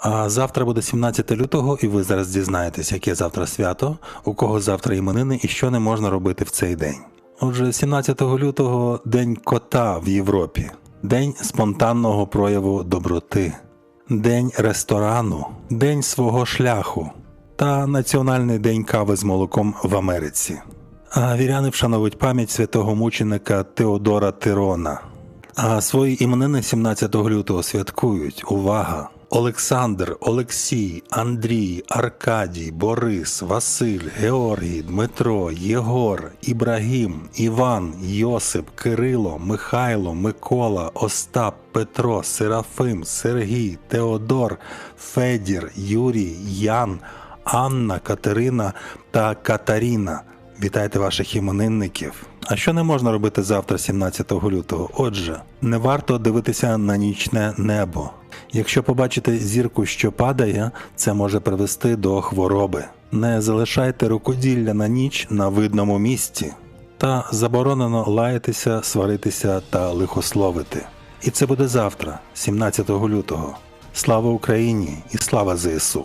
А завтра буде 17 лютого, і ви зараз дізнаєтесь, яке завтра свято, у кого завтра іменини і що не можна робити в цей день. Отже, 17 лютого День кота в Європі, День спонтанного прояву доброти, День ресторану, День свого шляху та Національний день кави з молоком в Америці. А віряни вшановують пам'ять святого мученика Теодора Тирона. А свої іменини 17 лютого святкують. Увага! Олександр, Олексій, Андрій, Аркадій, Борис, Василь, Георгій, Дмитро, Єгор, Ібрагім, Іван, Йосип, Кирило, Михайло, Микола, Остап, Петро, Серафим, Сергій, Теодор, Федір, Юрій, Ян, Анна, Катерина та Катаріна. Вітайте ваших іменинників. А що не можна робити завтра, 17 лютого? Отже, не варто дивитися на нічне небо. Якщо побачите зірку, що падає, це може привести до хвороби. Не залишайте рукоділля на ніч на видному місці. Та заборонено лаятися, сваритися та лихословити. І це буде завтра, 17 лютого. Слава Україні і слава ЗСУ!